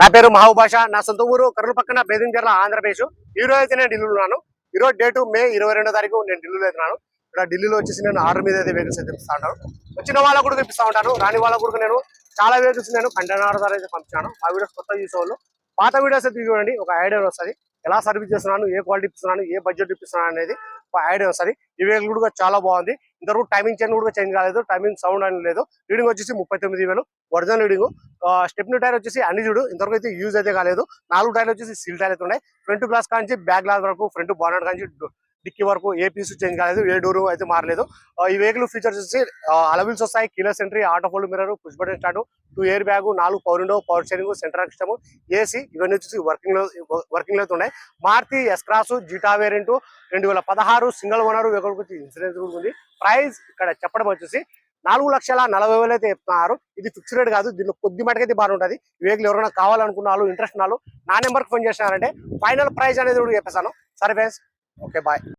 నా పేరు మహాభాష నా సొంత ఊరు కర్నూలు పక్కన బేదింజర్ల ఆంధ్రప్రదేశ్. ఈ రోజు అయితే నేను ఢిల్లీలో ఉన్నాను. ఈ రోజు డేటు మే ఇరవై రెండో తారీఖు నేను ఢిల్లీలో అవుతున్నాను ఇక్కడ ఢిల్లీలో వచ్చేసి నేను ఆర్డర్ మీద అయితే వెహికల్స్ అయితే తెప్పిస్తా ఉంటాను వచ్చిన వాళ్ళకు కూడా తెప్పిస్తా ఉంటాను. రాని వాళ్ళకు కూడా నేను చాలా వెహికల్స్ నేను కంటైనర్ ద్వారా అయితే పంపించాను. ఆ వీడియోస్ కొత్త చూసేవాళ్ళు పాత వీడియోస్ అయితే చూడండి ఒక ఐడియా వస్తుంది. ఎలా సర్వీస్ చేస్తున్నాను ఏ క్వాలిటీ ఇస్తున్నాను ఏ బడ్జెట్ ఇప్పిస్తున్నాను అనేది యాడ్ ఐడియా వస్తుంది ఈ కూడా చాలా బాగుంది. ఇంతవరకు టైమింగ్ చైన్ కూడా చేంజ్ కాలేదు. టైమింగ్ సౌండ్ అని లేదు. రీడింగ్ వచ్చేసి ముప్పై తొమ్మిది వేలు. ఒరిజినల్ రీడింగ్ స్టెప్ని టైర్ వచ్చేసి అన్ని చూడు. ఇంతవరకు అయితే యూజ్ అయితే కాలేదు. నాలుగు టైర్లు వచ్చేసి సీల్ టైర్ అయితే ఉన్నాయి. ఫ్రంట్ గ్లాస్ కాంచి బ్యాక్ గ్లాస్ వరకు ఫ్రంట్ బానెట్ కాంచి డిక్కీ వరకు ఏ పీస్ చేంజ్ కాలేదు. ఏ డోర్ అయితే మారలేదు. ఈ వెహికల్ ఫీచర్స్ వచ్చి అలవిల్స్ వస్తాయి. Keyless entry auto fold mirror push button start two airbag నాలుగు power window power steering center system AC ఇవన్నీ వచ్చేసి వర్కింగ్లో వర్కింగ్లో అయితే ఉన్నాయి. మారుతి ఎస్క్రాస్ జీటా వేరియంట్ రెండు వేల పదహారు సింగిల్ ఓనరు వెహికల్ ఇన్సూరెన్స్ కూడా ఉంది. ప్రైస్ ఇక్కడ చెప్పడం వచ్చేసి నాలుగు లక్షల నలభై వేలు అయితే చెప్తున్నారు. ఇది ఫిక్స్ రేట్ కాదు దీనిలో కొద్ది మటుకైతే బాగుంటుంది ఈ వెహికల్ ఎవరైనా కావాలనుకున్న వాళ్ళు ఇంట్రెస్ట్ ఉన్న నా నెంబర్కి ఫోన్ చేసినారంటే ఫైనల్ ప్రైస్ అనేది కూడా చెప్పేసాను సరే ఫ్రెండ్స్ ఓకే బాయ్